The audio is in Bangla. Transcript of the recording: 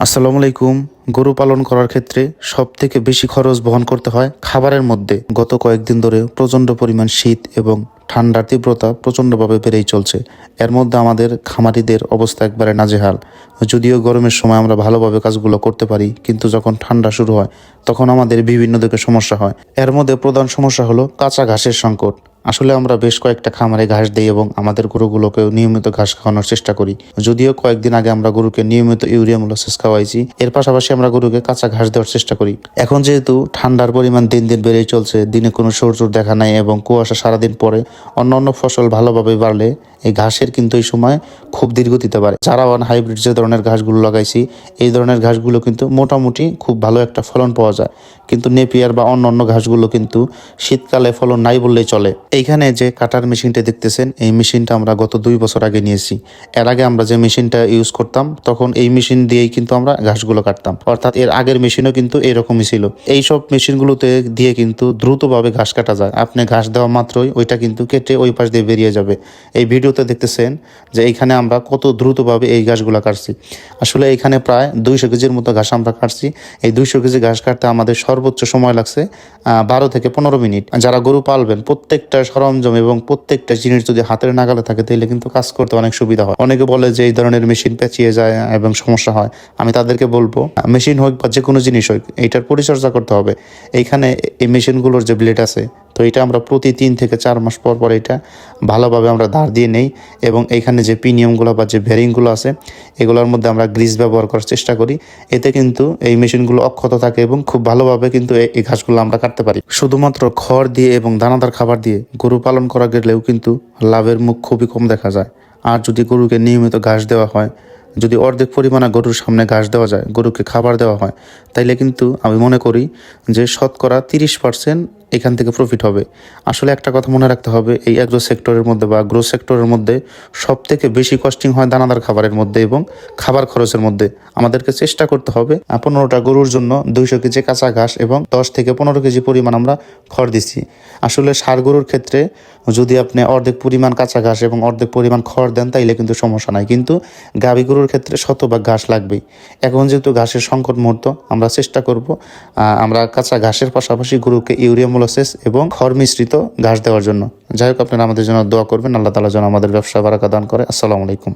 আসসালামু আলাইকুম। গরু পালন করার ক্ষেত্রে সব থেকে বেশি খরচ বহন করতে হয় খাবারের মধ্যে। গত কয়েকদিন ধরে প্রচণ্ড পরিমাণ শীত এবং ঠান্ডার তীব্রতা প্রচণ্ডভাবে বেড়েই চলছে। এর মধ্যে আমাদের খামারিদের অবস্থা একবারে নাজেহাল। যদিও গরমের সময় আমরা ভালোভাবে কাজগুলো করতে পারি, কিন্তু যখন ঠান্ডা শুরু হয়, তখন আমাদের বিভিন্ন দিকে সমস্যা হয়। এর মধ্যে প্রধান সমস্যা হলো কাঁচা ঘাসের সংকট। আসলে আমরা বেশ কয়েকটা খামারে ঘাস দিই এবং আমাদের গরুগুলোকেও নিয়মিত ঘাস খাওয়ানোর চেষ্টা করি। যদিও কয়েকদিন আগে আমরা গরুকে নিয়মিত ইউরিয়া মোলাসিস খাওয়াইছি, এর পাশাপাশি আমরা গরুকে কাঁচা ঘাস দেওয়ার চেষ্টা করি। এখন যেহেতু ঠান্ডার পরিমাণ দিন দিন বেড়েই চলছে, দিনে কোনো সূর্যর দেখা নাই এবং কুয়াশা সারাদিন পরে অন্য অন্য ফসল ভালোভাবে বাড়লে এই ঘাসের কিন্তু এই সময় খুব দীর্ঘ দিতে পারে যারা ওয়ান হাইব্রিড যে ধরনের ঘাসগুলো লাগাইছি, এই ধরনের ঘাসগুলো কিন্তু মোটামুটি খুব ভালো একটা ফলন পাওয়া যায়। কিন্তু নেপিয়ার বা অন্য অন্য ঘাসগুলো কিন্তু শীতকালে ফলন নাই বললেই চলে। এইখানে যে কাটার মেশিনটা দেখতেছেন, এই মেশিনটা আমরা গত দুই বছর আগে নিয়েছি। এর আগে আমরা যে মেশিনটা ইউজ করতাম, তখন এই মেশিন দিয়েই কিন্তু আমরা ঘাসগুলো কাটতাম। অর্থাৎ এর আগের মেশিনও কিন্তু এরকমই ছিল। এই সব মেশিনগুলোতে দিয়ে কিন্তু দ্রুতভাবে ঘাস কাটা যায়। আপনি ঘাস দেওয়া মাত্রই ওইটা কিন্তু কেটে ওই পাশ দিয়ে বেরিয়ে যাবে। এই ভিডিওতে দেখতেছেন যে এইখানে আমরা কত দ্রুতভাবে এই ঘাসগুলো কাটছি। আসলে এখানে প্রায় দুইশো কেজির মতো ঘাস আমরা কাটছি। এই দুইশো কেজি ঘাস কাটতে আমাদের সর্বোচ্চ সময় লাগছে বারো থেকে পনেরো মিনিট। যারা গরু পালবেন, প্রত্যেকটা সরঞ্জাম এবং প্রত্যেকটা জিনিস যদি হাতের নাগালে থাকে তাহলে কিন্তু কাজ করতে অনেক সুবিধা হয়। অনেকে বলে যে এই ধরনের মেশিন পেঁচিয়ে যায় এবং সমস্যা হয়। আমি তাদেরকে বলব, মেশিন হোক বা যে কোনো জিনিস হোক এইটার পরিচর্যা করতে হবে। এইখানে এই মেশিনগুলোর যে ব্লেড আছে তো এটা আমরা প্রতি তিন থেকে চার মাস পর পর এটা ভালোভাবে আমরা ধার দিয়ে নেই এবং এইখানে যে পিনিয়মগুলো বা যে ভেরিংগুলো আছে, এগুলোর মধ্যে আমরা গ্রিস ব্যবহার করার চেষ্টা করি। এতে কিন্তু এই মেশিনগুলো অক্ষত থাকে এবং খুব ভালোভাবে কিন্তু এই ঘাসগুলো আমরা কাটতে পারি। শুধুমাত্র খড় দিয়ে এবং দানাদার খাবার দিয়ে গরু পালন করা গেলেও কিন্তু লাভের মুখ খুবই কম দেখা যায়। আর যদি গরুকে নিয়মিত ঘাস দেওয়া হয়, যদি অর্ধেক পরিমাণে গরুর সামনে ঘাস দেওয়া যায়, গরুকে খাবার দেওয়া হয়, তাইলে কিন্তু আমি মনে করি যে শতকরা তিরিশ পার্সেন্ট এখান থেকে প্রফিট হবে। আসলে একটা কথা মনে রাখতে হবে, এই অ্যাগ্রো সেক্টরের মধ্যে বা গ্রো সেক্টরের মধ্যে সব থেকে বেশি কস্টিং হয় দানাদার খাবারের মধ্যে এবং খাবার খরচের মধ্যে। আমাদেরকে চেষ্টা করতে হবে পনেরোটা গরুর জন্য দুইশো কেজি কাঁচা ঘাস এবং দশ থেকে পনেরো কেজি পরিমাণ আমরা খড় দিচ্ছি। আসলে সার গরুর ক্ষেত্রে যদি আপনি অর্ধেক পরিমাণ কাঁচা ঘাস এবং অর্ধেক পরিমাণ খড় দেন, তাইলে কিন্তু সমস্যা নাই। কিন্তু গাভী গরুর ক্ষেত্রে শতভাগ ঘাস লাগবেই। এখন যেহেতু ঘাসের সংকট মুহূর্ত, আমরা চেষ্টা করব আমরা কাঁচা ঘাসের পাশাপাশি গরুকে ইউরিয়া মোলাসেস এবং খড় মিশ্রিত ঘাস দেওয়ার জন্য। যাই হোক, আপনারা আমাদের জন্য দোয়া করবেন। আল্লাহ তালা যেন আমাদের ব্যবসা বারাকা দান করে। আসসালামু আলাইকুম।